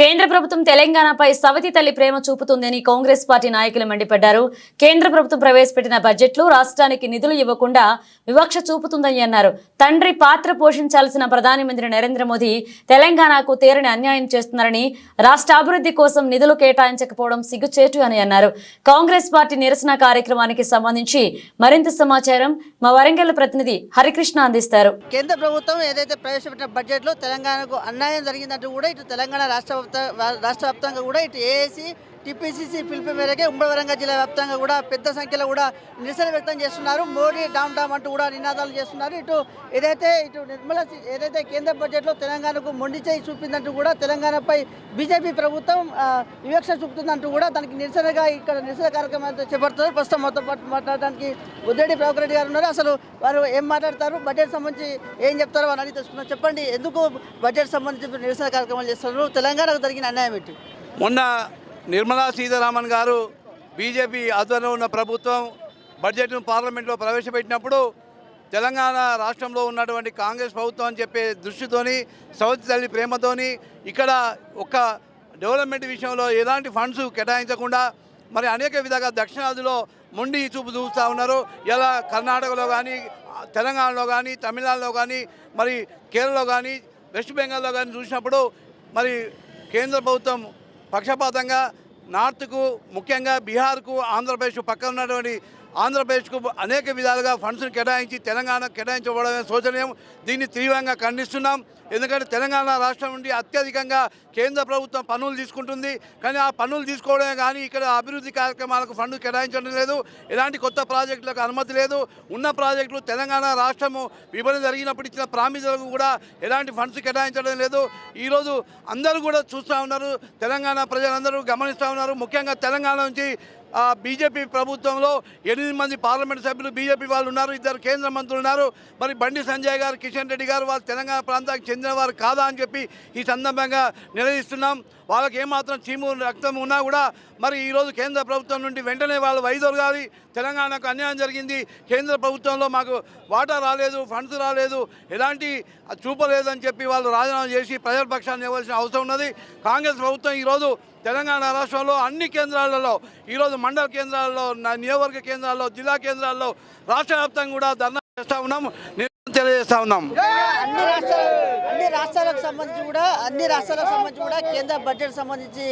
కేంద్ర ప్రభుత్వం తెలంగాణపై సవతి తల్లి ప్రేమ చూపుతుందని కాంగ్రెస్ పార్టీ నాయకులు మండిపడ్డారు. కేంద్ర ప్రభుత్వం ప్రవేశపెట్టిన బడ్జెట్లో రాష్ట్రానికి నిధులు ఇవ్వకుండా వివక్ష చూపుతుందని అన్నారు. తండ్రి పాత్ర పోషించాల్సిన ప్రధానమంత్రి నరేంద్ర మోదీ తెలంగాణకు తీరని అన్యాయం చేస్తున్నారని రాష్ట్ర అభివృద్ధి కోసం నిధులు కేటాయించకపోవడం సిగ్గుచేటు అని అన్నారు. కాంగ్రెస్ పార్టీ నిరసన కార్యక్రమానికి సంబంధించి మరింత సమాచారం మా వరంగల్ ప్రతినిధి హరికృష్ణ అందిస్తారు. కేంద్ర ప్రభుత్వం ఏదైతే ప్రవేశపెట్టిన బడ్జెట్లో తెలంగాణకు అన్యాయం జరిగిందంటూ కూడా ఇటు తెలంగాణ రాష్ట్ర వ్యాప్త- రాష్ట్ర వ్యాప్తంగా కూడా ఇటు ఏఏసీ టీపీసీసీ పిలుపు మేరకే ఉమ్మడి వరంగల్ జిల్లా వ్యాప్తంగా కూడా పెద్ద సంఖ్యలో కూడా నిరసన వ్యక్తం చేస్తున్నారు. మోడీ డామ్ డామ్ అంటూ కూడా నినాదాలు చేస్తున్నారు. ఇటు ఏదైతే ఇటు నిర్మల ఏదైతే కేంద్ర బడ్జెట్లో తెలంగాణకు మొండి చేయి చూపిందంటూ కూడా తెలంగాణపై బీజేపీ ప్రభుత్వం వివక్ష చూపుతుందంటూ కూడా దానికి నిరసనగా ఇక్కడ నిరసన కార్యక్రమం చేపడుతున్నారు. ప్రస్తుతం మొత్తం మాట్లాడడానికి ఉద్రెడ్డి ప్రభుత్వ రెడ్డి గారు ఉన్నారు. అసలు వారు ఏం మాట్లాడతారు? బడ్జెట్ సంబంధించి ఏం చెప్తారో అని అడిగి తెలుసుకున్నారు చెప్పండి ఎందుకు బడ్జెట్ సంబంధించి నిరసన కార్యక్రమాలు చేస్తున్నారు? ప్రజలకు జరిగిన అన్యాయం ఏంటి? మొన్న నిర్మలా సీతారామన్ గారు బీజేపీ ఆధ్వర్యంలో ఉన్న ప్రభుత్వం బడ్జెట్ను పార్లమెంట్లో ప్రవేశపెట్టినప్పుడు తెలంగాణ రాష్ట్రంలో ఉన్నటువంటి కాంగ్రెస్ ప్రభుత్వం అని చెప్పే దృష్టితోని సౌత్ తల్లి ప్రేమతోని ఇక్కడ ఒక్క డెవలప్మెంట్ విషయంలో ఎలాంటి ఫండ్స్ కేటాయించకుండా మరి అనేక విధాలుగా దక్షిణాదిలో మొండి చూపు చూస్తూ ఉన్నారు. ఇలా కర్ణాటకలో కానీ తెలంగాణలో కానీ తమిళనాడులో కానీ మరి కేరళలో కానీ వెస్ట్ బెంగాల్లో కానీ చూసినప్పుడు మరి కేంద్ర ప్రభుత్వం పక్షపాతంగా నార్త్కు ముఖ్యంగా బీహార్కు ఆంధ్రప్రదేశ్ పక్కన ఉన్నటువంటి ఆంధ్రప్రదేశ్కు అనేక విధాలుగా ఫండ్స్ను కేటాయించి తెలంగాణ కేటాయించబడమే శోచనీయం. దీన్ని తీవ్రంగా ఖండిస్తున్నాం. ఎందుకంటే తెలంగాణ రాష్ట్రం నుండి అత్యధికంగా కేంద్ర ప్రభుత్వం పన్నులు తీసుకుంటుంది. కానీ ఆ పన్నులు తీసుకోవడమే కానీ ఇక్కడ అభివృద్ధి కార్యక్రమాలకు ఫండ్ కేటాయించడం లేదు. ఎలాంటి కొత్త ప్రాజెక్టులకు అనుమతి లేదు. ఉన్న ప్రాజెక్టులు తెలంగాణ రాష్ట్రము విభజన జరిగినప్పుడు ఇచ్చిన ప్రామిసులకు కూడా ఎలాంటి ఫండ్స్ కేటాయించడం లేదు. ఈరోజు అందరూ కూడా చూస్తూ ఉన్నారు. తెలంగాణ ప్రజలందరూ గమనిస్తూ ఉన్నారు. ముఖ్యంగా తెలంగాణ నుంచి బీజేపీ ప్రభుత్వంలో ఎనిమిది మంది పార్లమెంట్ సభ్యులు బీజేపీ వాళ్ళు ఉన్నారు ఇద్దరు కేంద్ర మంత్రులు ఉన్నారు. మరి బండి సంజయ్ గారు కిషన్ రెడ్డి గారు వాళ్ళు తెలంగాణ ప్రాంతానికి చెందినవారు కాదా అని చెప్పి ఈ సందర్భంగా నిలదీస్తున్నాం. వాళ్ళకి ఏమాత్రం చీము రక్తం ఉన్నా కూడా మరి ఈరోజు కేంద్ర ప్రభుత్వం నుండి వెంటనే వాళ్ళు వైదొలగాలి. తెలంగాణకు అన్యాయం జరిగింది. కేంద్ర ప్రభుత్వంలో మాకు వాటా రాలేదు ఫండ్స్ రాలేదు ఎలాంటి చూపలేదని చెప్పి వాళ్ళు రాజీనామా చేసి ప్రజల పక్షాన్ని ఇవ్వాల్సిన అవసరం ఉన్నది. కాంగ్రెస్ ప్రభుత్వం ఈరోజు తెలంగాణ రాష్ట్రంలో అన్ని కేంద్రాలలో ఈరోజు మండల కేంద్రాల్లో నియోజకవర్గ కేంద్రాల్లో జిల్లా కేంద్రాల్లో రాష్ట్ర వ్యాప్తంగా కూడా ధర్నా చేస్తూ ఉన్నాం తెలియజేస్తా ఉన్నాం. అన్ని రాష్ట్రాల అన్ని రాష్ట్రాలకు సంబంధించి కూడా అన్ని రాష్ట్రాలకు సంబంధించి కూడా కేంద్ర బడ్జెట్ సంబంధించి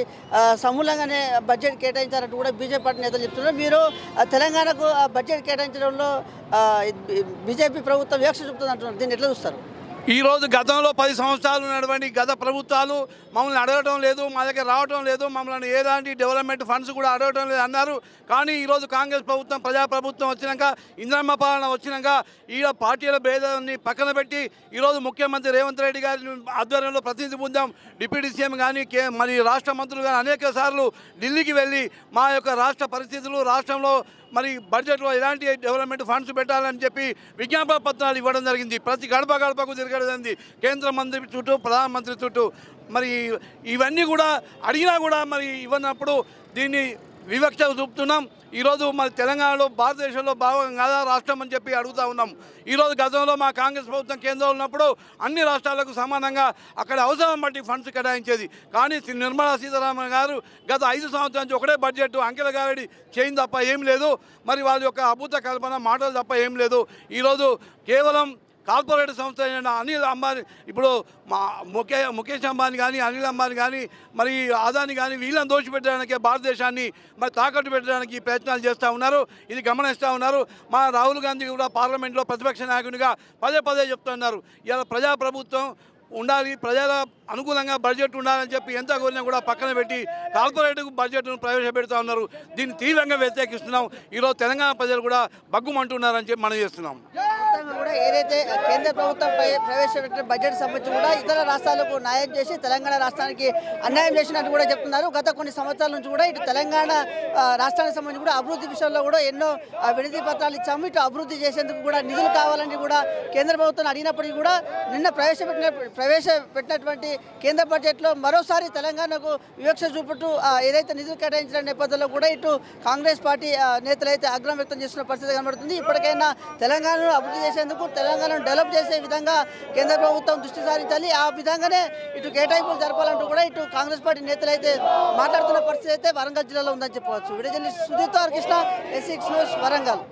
సమూలంగానే బడ్జెట్ కేటాయించారంటూ కూడా బీజేపీ పార్టీ నేతలు చెప్తున్నారు. మీరు తెలంగాణకు ఆ బడ్జెట్ కేటాయించడంలో బీజేపీ ప్రభుత్వం వివక్ష చూపుతుంది అంటున్నారు దీన్ని ఎట్లా చూస్తారు? ఈరోజు గతంలో పది సంవత్సరాలు ఉన్నటువంటి గత ప్రభుత్వాలు మమ్మల్ని అడగటం లేదు మా దగ్గర రావటం లేదు మమ్మల్ని ఎలాంటి డెవలప్మెంట్ ఫండ్స్ కూడా అడగటం లేదు అన్నారు. కానీ ఈరోజు కాంగ్రెస్ ప్రభుత్వం ప్రజాప్రభుత్వం వచ్చినాక ఇంద్రమ్మ పాలన వచ్చినాక ఈ పార్టీల భేదాన్ని పక్కన పెట్టి ఈరోజు ముఖ్యమంత్రి రేవంత్ రెడ్డి గారి ఆధ్వర్యంలో ప్రతినిధి బృందం డిప్యూటీ సీఎం కానీ కే మరి రాష్ట్ర మంత్రులు కానీ అనేక సార్లు ఢిల్లీకి వెళ్ళి మా యొక్క రాష్ట్ర పరిస్థితులు రాష్ట్రంలో మరి బడ్జెట్లో ఎలాంటి డెవలప్మెంట్ ఫండ్స్ పెట్టాలని చెప్పి విజ్ఞాపన పత్రాలు ఇవ్వడం జరిగింది. ప్రతి గడప గడపకు తిరగడం జరిగింది కేంద్ర మంత్రి చుట్టూ ప్రధానమంత్రి చుట్టూ. మరి ఇవన్నీ కూడా అడిగినా కూడా మరి ఇవ్వనప్పుడు దీన్ని వివక్ష చూపుతున్నాం. ఈరోజు మన తెలంగాణలో భారతదేశంలో భాగం కాదా రాష్ట్రం అని చెప్పి అడుగుతా ఉన్నాం. ఈరోజు గతంలో మా కాంగ్రెస్ ప్రభుత్వం కేంద్రంలో ఉన్నప్పుడు అన్ని రాష్ట్రాలకు సమానంగా అక్కడ అవసరం బట్టి ఫండ్స్ కేటాయించేది. కానీ శ్రీ నిర్మలా సీతారామన్ గారు గత ఐదు సంవత్సరాల నుంచి ఒకటే బడ్జెట్ అంకెల గారడి చేయింది తప్ప ఏం లేదు. మరి వాళ్ళ యొక్క అభూత కల్పన మాటలు తప్ప ఏం లేదు. ఈరోజు కేవలం కార్పొరేట్ సంస్థ అయిన అనిల్ అంబానీ ఇప్పుడు మా ముఖే ముఖేష్ అంబానీ కానీ అనిల్ అంబానీ కానీ మరి ఆదాని కానీ వీళ్ళని దోషిపెట్టడానికి భారతదేశాన్ని మరి తాకట్టు పెట్టడానికి ప్రయత్నాలు చేస్తూ ఉన్నారు. ఇది గమనిస్తూ ఉన్నారు. మా రాహుల్ గాంధీ కూడా పార్లమెంట్లో ప్రతిపక్ష నాయకునిగా పదే పదే చెప్తున్నారు ఇలా ప్రజాప్రభుత్వం ఉండాలి ప్రజల అనుకూలంగా బడ్జెట్ ఉండాలని చెప్పి ఎంత కోరినా కూడా పక్కన పెట్టి కార్పొరేట్ బడ్జెట్ను ప్రవేశపెడుతూ ఉన్నారు. దీన్ని తీవ్రంగా వ్యతిరేకిస్తున్నాం. ఈరోజు తెలంగాణ ప్రజలు కూడా బగ్గుమంటున్నారని చెప్పి మనం చేస్తున్నాం. మొత్తంగా కూడా ఏదైతే కేంద్ర ప్రభుత్వం ప్రవేశపెట్టిన బడ్జెట్ సంబంధించి కూడా ఇతర రాష్ట్రాలకు న్యాయం చేసి తెలంగాణ రాష్ట్రానికి అన్యాయం చేసినట్టు కూడా చెప్తున్నారు. గత కొన్ని సంవత్సరాల నుంచి కూడా ఇటు తెలంగాణ రాష్ట్రానికి సంబంధించి కూడా అభివృద్ధి విషయంలో కూడా ఎన్నో ఆ, వినతి పత్రాలు ఇచ్చాము. ఇటు అభివృద్ధి చేసేందుకు కూడా నిధులు కావాలని కూడా కేంద్ర ప్రభుత్వం అడిగినప్పటికీ కూడా నిన్న ప్రవేశపెట్టిన ప్రవేశపెట్టినటువంటి కేంద్ర బడ్జెట్లో మరోసారి తెలంగాణకు వివక్ష చూపుతూ ఏదైతే నిధులు కేటాయించిన నేపథ్యంలో కూడా ఇటు కాంగ్రెస్ పార్టీ నేతలైతే నేతలు అయితే ఆగ్రహం వ్యక్తం చేస్తున్న పరిస్థితి కనబడుతుంది. ఇప్పటికైనా తెలంగాణను అభివృద్ధి చేసేందుకు తెలంగాణను డెవలప్ చేసే విధంగా కేంద్ర ప్రభుత్వం దృష్టి సారించాలి. ఆ విధంగానే ఇటు కేటాయింపులు జరపాలంటూ కూడా ఇటు కాంగ్రెస్ పార్టీ నేతలు అయితే మాట్లాడుతున్న పరిస్థితి అయితే వరంగల్ జిల్లాలో ఉందని చెప్పవచ్చు. విడజల్లి సుదీప్ కృష్ణ ఎస్సీ న్యూస్ వరంగల్.